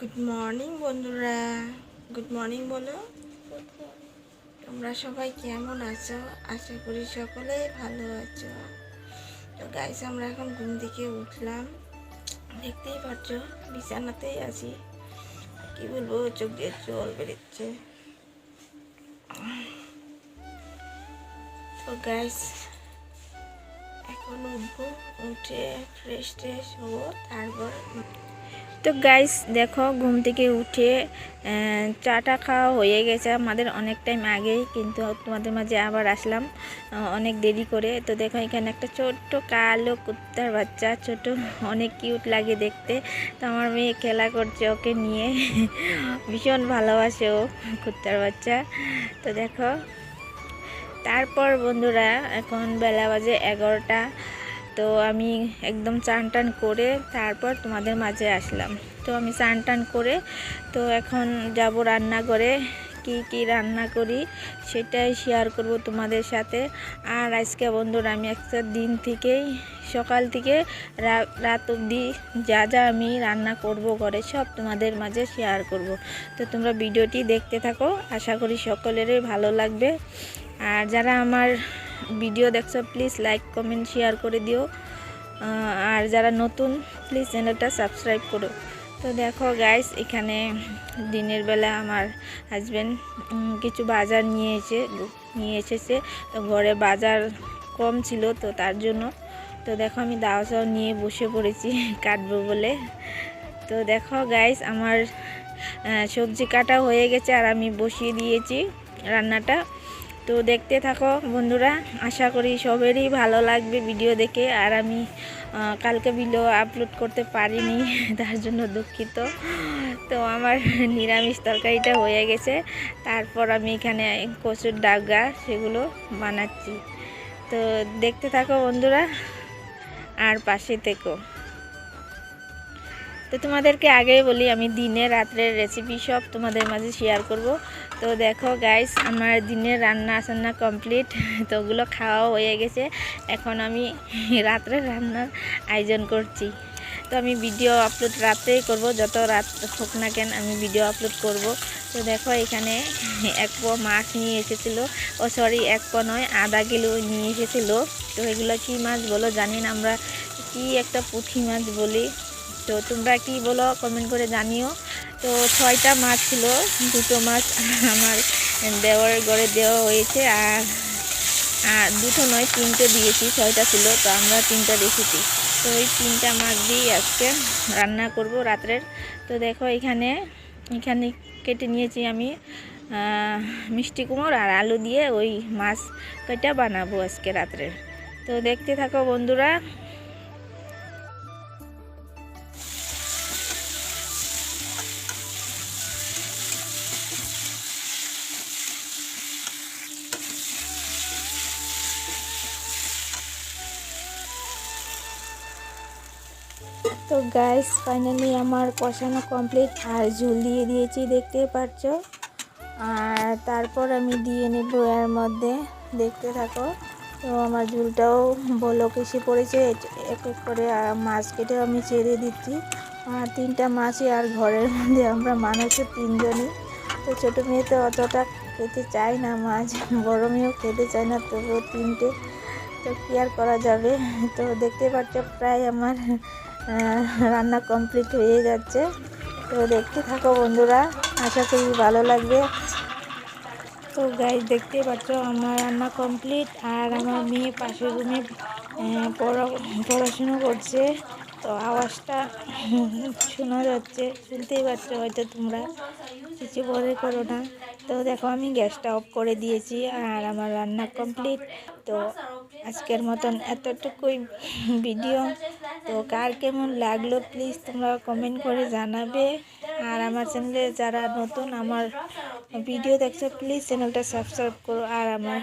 Good morning বন্ধুরা। Good morning বলো। তোমরা সবাই কেমন আছো? আশা করি সকলেই ভালো আছো। তো গাইস আমরা এখন ঘুম থেকে উঠলাম। দেখতেই পাচ্ছ, বিছানাতেই আছি। কি বলব, চোখ দিয়ে জল বেরোচ্ছে। তো গাইস এখন উঠবো, উঠে ফ্রেশ ট্রেশ হব, তারপর তো গাইস দেখো, ঘুম থেকে উঠে চাটা খাওয়া হয়ে গেছে আমাদের অনেক টাইম আগেই, কিন্তু তোমাদের মাঝে আবার আসলাম অনেক দেরি করে। তো দেখো, এখানে একটা ছোট্ট কালো কুত্তার বাচ্চা, ছোট, অনেক কিউট লাগে দেখতে। তো আমার মেয়ে খেলা করছে ওকে নিয়ে। ভীষণ ভালোবাসে ও কুত্তার বাচ্চা। তো দেখো, তারপর বন্ধুরা, এখন বেলা বাজে এগারোটা। তো আমি একদম চান টান করে তারপর তোমাদের মাঝে আসলাম। তো আমি চান টান করে, তো এখন যাব রান্না করে কি কি রান্না করি সেটাই শেয়ার করব তোমাদের সাথে। আর আজকে বন্ধুরা আমি একটা দিন থেকেই, সকাল থেকে রাত অবধি যা যা আমি রান্না করব ঘরে সব তোমাদের মাঝে শেয়ার করব। তো তোমরা ভিডিওটি দেখতে থাকো, আশা করি সকলেরই ভালো লাগবে। আর যারা আমার ভিডিও দেখছ প্লিজ লাইক কমেন্ট শেয়ার করে দিও। আর যারা নতুন প্লিজ চ্যানেলটা সাবস্ক্রাইব করো। তো দেখো গাইস এখানে দিনের বেলা আমার হাজব্যান্ড কিছু বাজার নিয়ে এসে, নিয়ে এসেছে। তো ঘরে বাজার কম ছিল তো তার জন্য। তো দেখো আমি দাও চাও নিয়ে বসে পড়েছি, কাটবো বলে। তো দেখো গাইস আমার সবজি কাটা হয়ে গেছে আর আমি বসিয়ে দিয়েছি রান্নাটা। তো দেখতে থাকো বন্ধুরা, আশা করি সবেরই ভালো লাগবে ভিডিও দেখে। আর আমি কালকে ভিডিও আপলোড করতে পারিনি, তার জন্য দুঃখিত। তো আমার নিরামিষ তরকারিটা হয়ে গেছে। তারপর আমি এখানে কচুর ডাগা সেগুলো বানাচ্ছি। তো দেখতে থাকো বন্ধুরা, আর পাশে থেকো। তো তোমাদেরকে আগেই বলি, আমি দিনে রাত্রের রেসিপি সব তোমাদের মাঝে শেয়ার করব। তো দেখো গাইস আমার দিনের রান্না আসান্না কমপ্লিট তো ওগুলো খাওয়া হয়ে গেছে। এখন আমি রাত্রে রান্নার আয়োজন করছি। তো আমি ভিডিও আপলোড রাত্রেই করব, যত রাত হোক না কেন আমি ভিডিও আপলোড করব। তো দেখো এখানে এক পো মাছ নিয়ে এসেছিল। ও সরি এক পো নয় আধা কিলো নিয়ে এসেছিল। তো এগুলো কী মাছ বলো জানি না, আমরা কি একটা পুঁঠি মাছ বলি। তো তোমরা কি বলো কমেন্ট করে জানিও। তো ছয়টা মাছ ছিল, দুটো মাছ আমার দেওয়ার ঘরে দেওয়া হয়েছে আর আর দুটো নয়, তিনটে দিয়েছি, ছয়টা ছিল, তো আমরা তিনটা দেখেছি তো ওই তিনটা মাছ দিয়েই আজকে রান্না করব রাত্রের। তো দেখো এখানে এখানে কেটে নিয়েছি আমি মিষ্টি কুমড় আর আলু দিয়ে ওই মাছ কেটে বানাবো আজকে রাত্রের। তো দেখতে থাকো বন্ধুরা তো গাইস ফাইনালি আমার কষানো কমপ্লিট আর ঝুল দিয়ে দিয়েছি, দেখতেই পাচ্ছ। আর তারপর আমি দিয়ে নেব এর মধ্যে, দেখতে থাকো। তো আমার ঝুলটাও বলক এসে পড়েছে এক এক করে মাছ কেটে আমি ছেড়ে দিচ্ছি। আর তিনটা মাছই আর ঘরের মধ্যে, আমরা মানুষের তিনজনই। তো ছোটো মেয়ে তো অতটা খেতে চায় না মাছ, বড় মেয়েও খেতে চায় না, তবুও তিনটে। তো কি আর করা যাবে? তো দেখতে পাচ্ছ, প্রায় আমার রান্না কমপ্লিট হয়ে যাচ্ছে। তো দেখতে থাকো বন্ধুরা, আশা করি ভালো লাগবে। তো গাইজ দেখতে পাচ্ছ, আমার রান্না কমপ্লিট আর আমার মেয়ে পাশের রুমে পড়া- পড়াশুনো করছে। তো আওয়াজটা শোনা যাচ্ছে, শুনতেই পাচ্ছ হয়তো তোমরা। কিছু বলে করো না। তো দেখো, আমি গ্যাসটা অফ করে দিয়েছি আর আমার রান্না কমপ্লিট তো আজকের মতন এতটুকুই ভিডিও। তো কার কেমন লাগল প্লিজ তোমরা কমেন্ট করে জানাবে। আর আমার চ্যানেলে যারা নতুন, আমার ভিডিও দেখছ প্লিজ চ্যানেলটা সাবস্ক্রাইব করো। আর আমার